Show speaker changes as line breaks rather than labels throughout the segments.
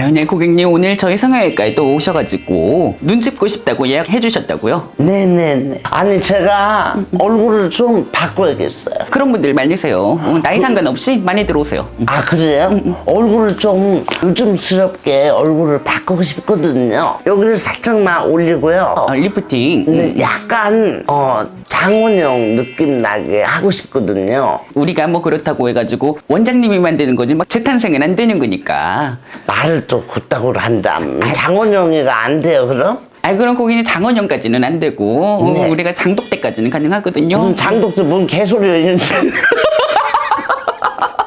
아유, 네, 고객님 오늘 저희 성형외과에 또 오셔가지고 눈 짚고 싶다고 예약해 주셨다고요?
네네네. 아니 제가 얼굴을 좀 바꿔야겠어요.
그런 분들 많으세요. 어, 나이 상관없이 많이 들어오세요. 음.
아 그래요? 얼굴을 좀 요즘스럽게 얼굴을 바꾸고 싶거든요. 여기를 살짝만 올리고요.
어, 리프팅.
근데 약간 어 장원영 느낌 나게 하고 싶거든요.
우리가 뭐 그렇다고 해가지고 원장님이 만드는 거지 막 재탄생은 안 되는 거니까.
말을 또 곧다고 한다. 장원영이가 안 돼요 그럼?
아 그럼 거기는 장원영까지는 안 되고 어,
네.
우리가 장독대까지는 가능하거든요.
무슨 장독도 뭔 개소리야 이런지.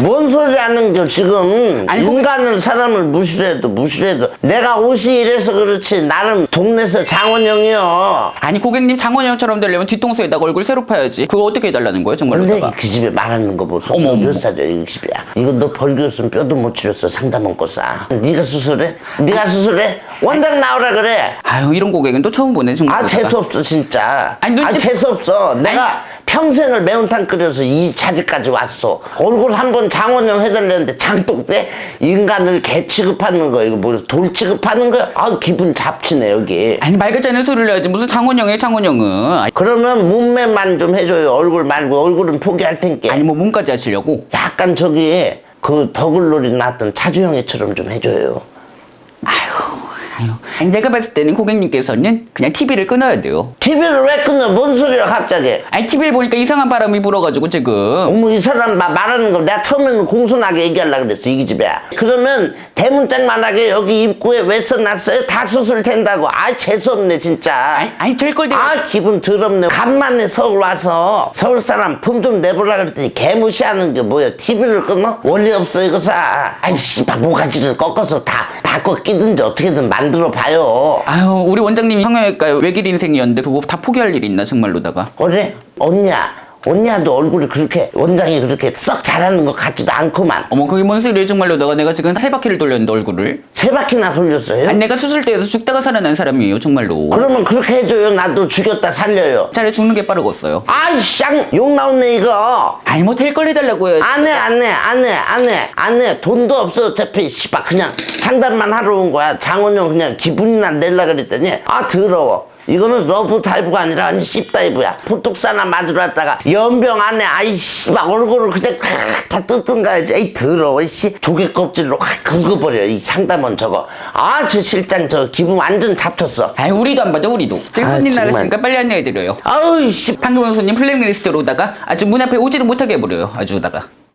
뭔 소리 하는 겨 지금
아니,
인간을 사람을 무시해도 무시해도 내가 옷이 이래서 그렇지 나름 동네에서 장원영이요
아니 고객님 장원영처럼 되려면 뒤통수에다가 얼굴 새로 파야지. 그거 어떻게 해달라는 거예요
원래
정말로다가?
그 집에 말하는 거 보소
어머, 어머.
몇 살이야 이 집이야 이거 너 벌교였으면 뼈도 못 치렀어 상담 먹고 싸 네가 수술해? 네가 수술해? 원장 나오라 그래
아유 이런 고객은 또 처음 보네 정말.
아 재수없어 진짜
아니, 눈치-
아 재수없어 내가 평생을 매운탕 끓여서 이 자리까지 왔어. 얼굴 한 번 장원영 해달라는데 장독대 인간을 개 취급하는 거 이거 뭐돌 취급하는 거야? 아 기분 잡치네 여기.
아니 말 같지 않은 소리를 해야지. 무슨 장원영이에요 장원영은. 아니,
그러면 몸매만 좀 해줘요. 얼굴 말고 얼굴은 포기할 텐게
아니 뭐 몸까지 하시려고?
약간 저기 그 더글놀이 나왔던 차주영이처럼 좀 해줘요.
아 유, 아니, 내가 봤을 때는 고객님께서는 그냥 TV를 끊어야 돼요.
TV를 왜 끊어 뭔 소리야 갑자기
아니 TV를 보니까 이상한 바람이 불어가지고 지금.
어머 이 사람 마- 말하는 거 내가 처음에는 공손하게 얘기하려고 그랬어 이 집에 그러면 대문짝만하게 여기 입구에 왜 써놨어요? 다 수술 된다고 아 재수없네 진짜
아니 아니 될걸 내가.
아 기분 더럽네 간만에 서울 와서 서울 사람 품 좀 내보라 그랬더니 개무시하는 게 뭐야 TV를 끊어? 원리 없어 이거 사 아이 씨발 모가지를 꺾어서 다 바꿔 끼든지 어떻게든 만들어 봐요
아유 우리 원장님이 성형외과 외길 인생이었는데 그거 다 포기할 일이 있나 정말로다가.
그래? 언니야 언니야도 얼굴이 그렇게 원장이 그렇게 썩 잘하는 것 같지도 않구만
어머 그게 뭔 소리예요 정말로다가 내가 지금 세 바퀴를 돌렸는데 얼굴을.
세 바퀴나 돌렸어요?
아니 내가 수술대에서 죽다가 살아난 사람이에요 정말로.
그러면 그렇게 해줘요. 나도 죽였다 살려요.
차라리 죽는 게 빠르겠어요.
아이 쌍 욕 나오네 이거.
아니 뭐 될 걸 해달라고 해야지.
안해 안 해 안 해 안 해 안해 돈도 없어 어차피 씨발 그냥 상담만 하러 온 거야. 장원영 그냥 기분이나 낼라 그랬더니 아 더러워. 이거는 러브 타입가 아니라 아니 씹다이브야. 보톡사나 맞으러 왔다가 연병 안에 아이 씨발 얼굴을 그냥 다 뜯든가 해야지. 에이 더러워 씨 조개 껍질로 확 긁어버려 이 상담원 저거. 아 저 실장 저 기분 완전 잡쳤어.
아니 우리도 안 봐도 우리도. 지금
아,
손님
정말.
나가시니까 빨리 안내해드려요.
아우 씨
방금 온 손님 플랫리스트로 오다가 아주 문 앞에 오지도 못하게 해버려요. 아주다가.